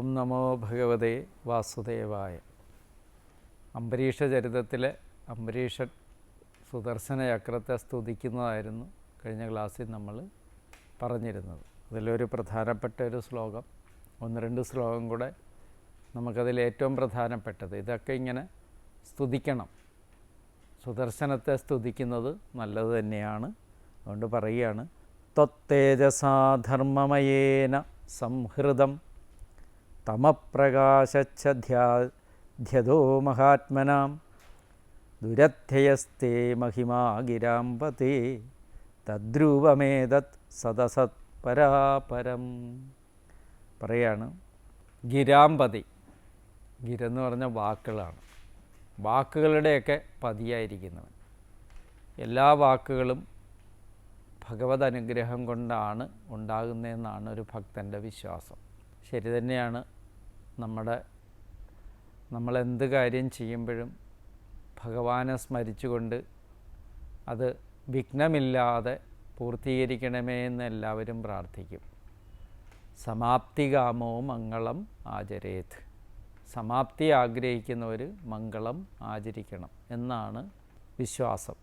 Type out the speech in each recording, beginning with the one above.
ഓം നമോ ഭഗവതേ വാസുദേവായ. അംബരീഷ ചരിതത്തിലെ അംബരീഷ സുദർശന ചക്രത്തെ സ്തുതിക്കുന്നതായിരുന്നു കഴിഞ്ഞ ക്ലാസ്സിൽ നമ്മൾ പറഞ്ഞിരുന്നത്. അതിലൊരു പ്രധാനപ്പെട്ട ഒരു ശ്ലോകം ഒന്ന് രണ്ട് ശ്ലോകം കൂടെ നമുക്കതിൽ ഏറ്റവും പ്രധാനപ്പെട്ടത്. ഇതൊക്കെ ഇങ്ങനെ സ്തുതിക്കണം. സുദർശനത്തെ സ്തുതിക്കുന്നത് നല്ലത് തന്നെയാണ്. അതുകൊണ്ട് പറയുകയാണ് ത്വത്തേജസാധർമ്മമയേന സംഹൃതം തമപ്രകാശച്ഛധ്യാധ്യതോ മഹാത്മനാം. ദുരധ്യയസ്തേ മഹിമാ ഗിരാമ്പതേ തദ്രൂപമേതത് സദസത് പരാപരം. പറയാണ് ഗിരാമ്പതി ഗിരെന്ന് പറഞ്ഞ വാക്കുകളാണ്. വാക്കുകളുടെയൊക്കെ പതിയായിരിക്കുന്നവൻ. എല്ലാ വാക്കുകളും ഭഗവത് അനുഗ്രഹം കൊണ്ടാണ് ഉണ്ടാകുന്നതെന്നാണ് ഒരു ഭക്തന്റെ വിശ്വാസം. ശരി തന്നെയാണ്. നമ്മുടെ നമ്മളെന്ത് കാര്യം ചെയ്യുമ്പോഴും ഭഗവാനെ സ്മരിച്ചുകൊണ്ട് അത് വിഘ്നമില്ലാതെ പൂർത്തീകരിക്കണമേ എന്ന് എല്ലാവരും പ്രാർത്ഥിക്കും. സമാപ്തികാമോ മംഗളം ആചരേത്. സമാപ്തി ആഗ്രഹിക്കുന്നവർ മംഗളം ആചരിക്കണം എന്നാണ് വിശ്വാസം.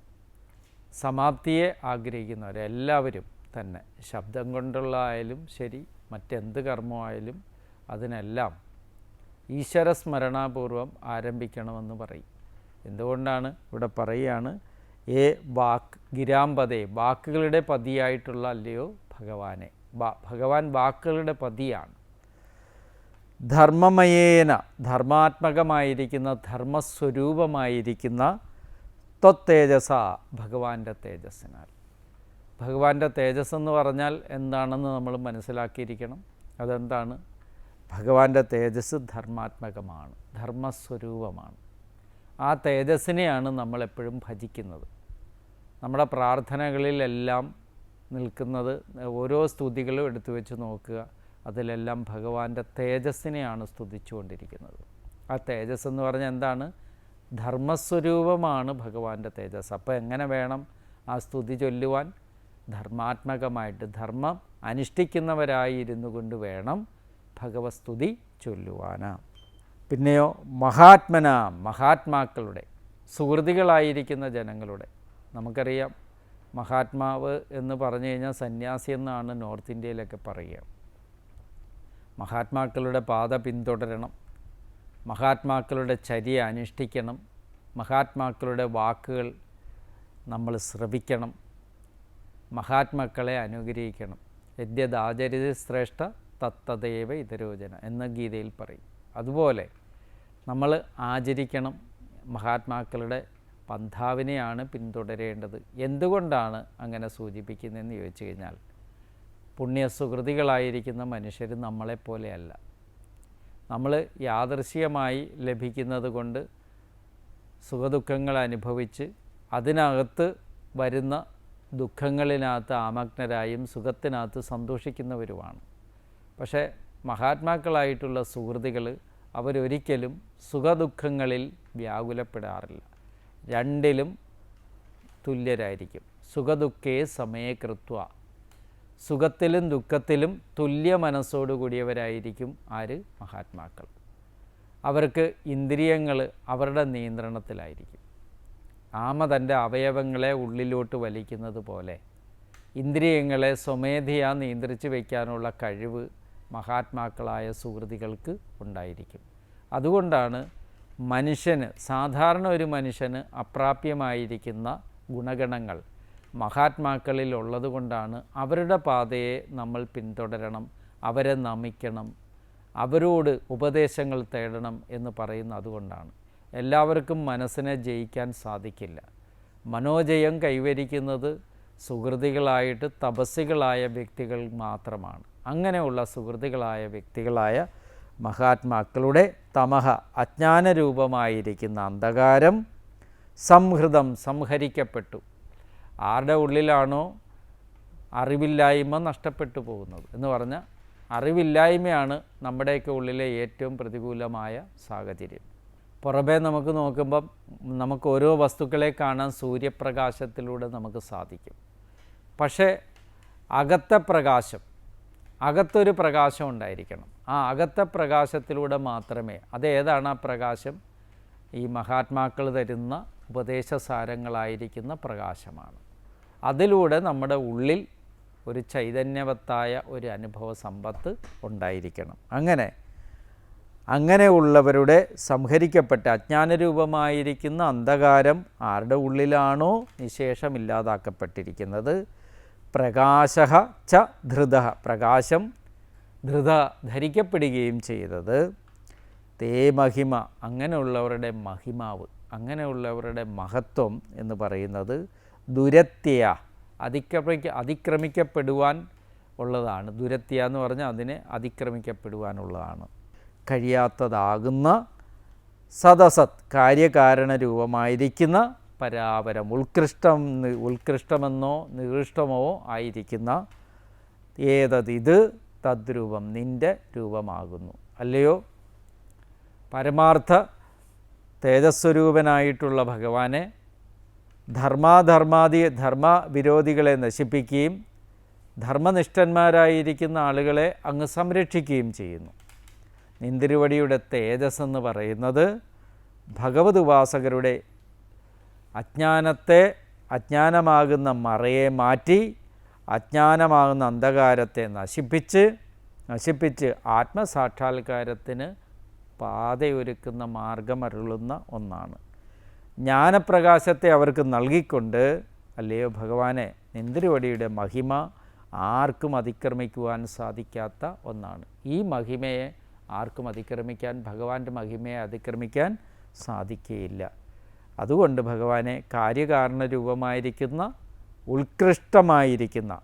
സമാപ്തിയെ ആഗ്രഹിക്കുന്നവർ എല്ലാവരും തന്നെ. ശബ്ദം കൊണ്ടുള്ള ആയാലും ശരി മറ്റെന്ത് കർമ്മമായാലും അതിനെല്ലാം ഈശ്വര സ്മരണാപൂർവം ആരംഭിക്കണമെന്ന് പറയും. എന്തുകൊണ്ടാണ് ഇവിടെ പറയുകയാണ് ഏ വാക്ക് ഗിരാമ്പതേ വാക്കുകളുടെ പതിയായിട്ടുള്ള അല്ലയോ ഭഗവാനെ? ഭഗവാൻ വാക്കുകളുടെ പതിയാണ്. ധർമ്മമയേന ധർമാത്മകമായിരിക്കുന്ന ധർമ്മസ്വരൂപമായിരിക്കുന്ന ത്വത്തേജസ ഭഗവാന്റെ തേജസ്സിനാൽ. ഭഗവാന്റെ തേജസ് എന്ന് പറഞ്ഞാൽ എന്താണെന്ന് നമ്മൾ മനസ്സിലാക്കിയിരിക്കണം. അതെന്താണ്? ഭഗവാന്റെ തേജസ് ധർമാത്മകമാണ് ധർമ്മസ്വരൂപമാണ്. ആ തേജസ്സിനെയാണ് നമ്മളെപ്പോഴും ഭജിക്കുന്നത്. നമ്മുടെ പ്രാർത്ഥനകളിലെല്ലാം നിൽക്കുന്നത് ഓരോ സ്തുതികളും എടുത്തു വെച്ച് നോക്കുക അതിലെല്ലാം ഭഗവാന്റെ തേജസ്സിനെയാണ് സ്തുതിച്ചുകൊണ്ടിരിക്കുന്നത് ആ തേജസ് എന്ന് പറഞ്ഞാൽ എന്താണ്? ധർമ്മസ്വരൂപമാണ് ഭഗവാന്റെ തേജസ് അപ്പോൾ എങ്ങനെ വേണം ആ സ്തുതി ചൊല്ലുവാൻ? ധർമാത്മകമായിട്ട് ധർമ്മം അനുഷ്ഠിക്കുന്നവരായിരുന്നു കൊണ്ട് വേണം ഭഗവസ്തുതി ചൊല്ലുവാന പിന്നെയോ മഹാത്മന മഹാത്മാക്കളുടെ സുഹൃതികളായിരിക്കുന്ന ജനങ്ങളുടെ. നമുക്കറിയാം മഹാത്മാവ് എന്ന് പറഞ്ഞു കഴിഞ്ഞാൽ സന്യാസി എന്നാണ് നോർത്ത് ഇന്ത്യയിലൊക്കെ പറയുക. മഹാത്മാക്കളുടെ പാത പിന്തുടരണം. മഹാത്മാക്കളുടെ ചര്യ അനുഷ്ഠിക്കണം. മഹാത്മാക്കളുടെ വാക്കുകൾ നമ്മൾ ശ്രവിക്കണം. മഹാത്മാക്കളെ അനുഗ്രഹിക്കണം. യദ്യദാചരിത ശ്രേഷ്ഠ തത്തദൈവ ഇതരോചന എന്ന ഗീതയിൽ പറയും. അതുപോലെ നമ്മൾ ആചരിക്കണം. മഹാത്മാക്കളുടെ പന്ഥാവിനെയാണ് പിന്തുടരേണ്ടത്. എന്തുകൊണ്ടാണ് അങ്ങനെ സൂചിപ്പിക്കുന്നതെന്ന് ചോദിച്ചു കഴിഞ്ഞാൽ പുണ്യസുഹൃതികളായിരിക്കുന്ന മനുഷ്യർ നമ്മളെപ്പോലെയല്ല. നമ്മൾ യാദൃശ്യമായി ലഭിക്കുന്നത് കൊണ്ട് സുഖദുഃഖങ്ങൾ അനുഭവിച്ച് അതിനകത്ത് വരുന്ന ദുഃഖങ്ങളിനകത്ത് ആമഗ്നരായും സുഖത്തിനകത്ത് സന്തോഷിക്കുന്നവരുമാണ്. പക്ഷേ മഹാത്മാക്കളായിട്ടുള്ള സുഹൃത്തുക്കൾ അവരൊരിക്കലും സുഖദുഃഖങ്ങളിൽ വ്യാകുലപ്പെടാറില്ല. രണ്ടിലും തുല്യരായിരിക്കും. സുഖദുഃഖേ സമയകൃത്വ സുഖത്തിലും ദുഃഖത്തിലും തുല്യ മനസ്സോടുകൂടിയവരായിരിക്കും ആര്? മഹാത്മാക്കൾ. അവർക്ക് ഇന്ദ്രിയങ്ങൾ അവരുടെ നിയന്ത്രണത്തിലായിരിക്കും. ആമ തന്റെ അവയവങ്ങളെ ഉള്ളിലോട്ട് വലിക്കുന്നത് പോലെ. ഇന്ദ്രിയങ്ങളെ സ്വമേധയാ നിയന്ത്രിച്ച് വയ്ക്കാനുള്ള കഴിവ് മഹാത്മാക്കളായ സുഹൃതികൾക്ക് ഉണ്ടായിരിക്കും. അതുകൊണ്ടാണ് മനുഷ്യന് സാധാരണ ഒരു മനുഷ്യന് അപ്രാപ്യമായിരിക്കുന്ന ഗുണഗണങ്ങൾ മഹാത്മാക്കളിൽ ഉള്ളതുകൊണ്ടാണ് അവരുടെ പാതയെ നമ്മൾ പിന്തുടരണം അവരെ നമിക്കണം അവരോട് ഉപദേശങ്ങൾ തേടണം എന്ന് പറയുന്ന അതുകൊണ്ടാണ്. എല്ലാവർക്കും മനസ്സിനെ ജയിക്കാൻ സാധിക്കില്ല. മനോജയം കൈവരിക്കുന്നത് സുഹൃതികളായിട്ട് തപസ്സികളായ വ്യക്തികൾ മാത്രമാണ്. അങ്ങനെയുള്ള സുഹൃതികളായ വ്യക്തികളായ മഹാത്മാക്കളുടെ തമഹ അജ്ഞാനരൂപമായിരിക്കുന്ന അന്ധകാരം സംഹൃതം സംഹരിക്കപ്പെട്ടു. ആരുടെ ഉള്ളിലാണോ അറിവില്ലായ്മ നഷ്ടപ്പെട്ടു പോകുന്നത് എന്ന് പറഞ്ഞാൽ അറിവില്ലായ്മയാണ് നമ്മുടെയൊക്കെ ഉള്ളിലെ ഏറ്റവും പ്രതികൂലമായ സാഹചര്യം. പുറമേ നമുക്ക് നോക്കുമ്പം നമുക്ക് ഓരോ വസ്തുക്കളെ കാണാൻ സൂര്യപ്രകാശത്തിലൂടെ നമുക്ക് സാധിക്കും. പക്ഷേ അകത്തെ പ്രകാശം അകത്തൊരു പ്രകാശം ഉണ്ടായിരിക്കണം. ആ അകത്തെ പ്രകാശത്തിലൂടെ മാത്രമേ അതേതാണ് ആ പ്രകാശം? ഈ മഹാത്മാക്കൾ തരുന്ന ഉപദേശസാരങ്ങളായിരിക്കുന്ന പ്രകാശമാണ്. അതിലൂടെ നമ്മുടെ ഉള്ളിൽ ഒരു ചൈതന്യവത്തായ ഒരു അനുഭവ സമ്പത്ത് ഉണ്ടായിരിക്കണം. അങ്ങനെ അങ്ങനെയുള്ളവരുടെ സംഹരിക്കപ്പെട്ട അജ്ഞാനരൂപമായിരിക്കുന്ന അന്ധകാരം ആരുടെ ഉള്ളിലാണോ നിശേഷമില്ലാതാക്കപ്പെട്ടിരിക്കുന്നത് പ്രകാശ ച ധൃത. പ്രകാശം ധൃത ധരിക്കപ്പെടുകയും ചെയ്തത്. തേ മഹിമ അങ്ങനെയുള്ളവരുടെ മഹിമാവ് അങ്ങനെയുള്ളവരുടെ മഹത്വം എന്ന് പറയുന്നത് ദുരത്യ അതിക്രമിക്ക അതിക്രമിക്കപ്പെടുവാൻ ഉള്ളതാണ്. ദുരത്യ എന്ന് പറഞ്ഞാൽ അതിനെ അതിക്രമിക്കപ്പെടുവാനുള്ളതാണ്. കഴിയാത്തതാകുന്ന സദസത് കാര്യകാരണ രൂപമായിരിക്കുന്ന പരാപരം ഉത്കൃഷ്ടം ഉത്കൃഷ്ടമെന്നോ നികൃഷ്ടമോ ആയിരിക്കുന്ന ഏതതിത് തദ്രൂപം നിന്റെ രൂപമാകുന്നു. അല്ലയോ? പരമാർത്ഥ തേജസ്വരൂപനായിട്ടുള്ള ഭഗവാനെ ധർമാധർമാദി ധർമ്മവിരോധികളെ നശിപ്പിക്കുകയും ധർമ്മനിഷ്ഠന്മാരായിരിക്കുന്ന ആളുകളെ അങ്ങ് സംരക്ഷിക്കുകയും ചെയ്യുന്നു. നിന്തിരുവടിയുടെ തേജസ് എന്ന് പറയുന്നത് ഭഗവത് ഉപാസകരുടെ അജ്ഞാനത്തെ അജ്ഞാനമാകുന്ന മറയെ മാറ്റി അജ്ഞാനമാകുന്ന അന്ധകാരത്തെ നശിപ്പിച്ച് നശിപ്പിച്ച് ആത്മസാക്ഷാത്കാരത്തിന് പാതയൊരുക്കുന്ന മാർഗമരുളുന്ന ഒന്നാണ്. ജ്ഞാനപ്രകാശത്തെ അവർക്ക് നൽകിക്കൊണ്ട് അല്ലയോ ഭഗവാനെ നിന്തിരുവടിയുടെ മഹിമ ആർക്കും അതിക്രമിക്കുവാൻ സാധിക്കാത്ത ഒന്നാണ്. ഈ മഹിമയെ ആർക്കും അതിക്രമിക്കാൻ ഭഗവാന്റെ മഹിമയെ അതിക്രമിക്കാൻ സാധിക്കുകയില്ല. അതുകൊണ്ട് ഭഗവാനെ കാര്യകാരണ രൂപമായിരിക്കുന്ന ഉത്കൃഷ്ടമായിരിക്കുന്ന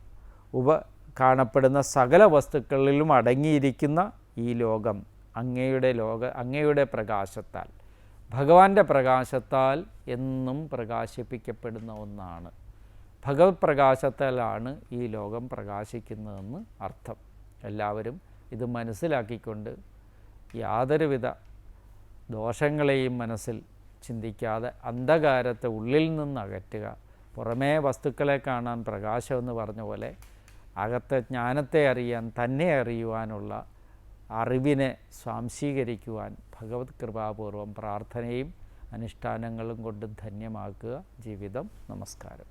ഉപ കാണപ്പെടുന്ന സകല വസ്തുക്കളിലും അടങ്ങിയിരിക്കുന്ന ഈ ലോകം അങ്ങയുടെ ലോക അങ്ങയുടെ പ്രകാശത്താൽ ഭഗവാന്റെ പ്രകാശത്താൽ എന്നും പ്രകാശിപ്പിക്കപ്പെടുന്ന ഒന്നാണ്. ഭഗവത് പ്രകാശത്താലാണ് ഈ ലോകം പ്രകാശിക്കുന്നതെന്ന് അർത്ഥം. എല്ലാവരും ഇത് മനസ്സിലാക്കിക്കൊണ്ട് യാതൊരുവിധ ദോഷങ്ങളെയും മനസ്സിൽ ചിന്തിക്കാതെ അന്ധകാരത്തെ ഉള്ളിൽ നിന്ന് അകറ്റുക. പുറമേ വസ്തുക്കളെ കാണാൻ പ്രകാശം എന്ന് പറഞ്ഞ പോലെ അകത്തെ ജ്ഞാനത്തെ അറിയാൻ തന്നെ അറിയുവാനുള്ള അറിവിനെ സ്വാംശീകരിക്കുവാൻ ഭഗവത് കൃപാപൂർവം പ്രാർത്ഥനയും അനുഷ്ഠാനങ്ങളും കൊണ്ട് ധന്യമാക്കുക. ജീവിതം നമസ്കാരം.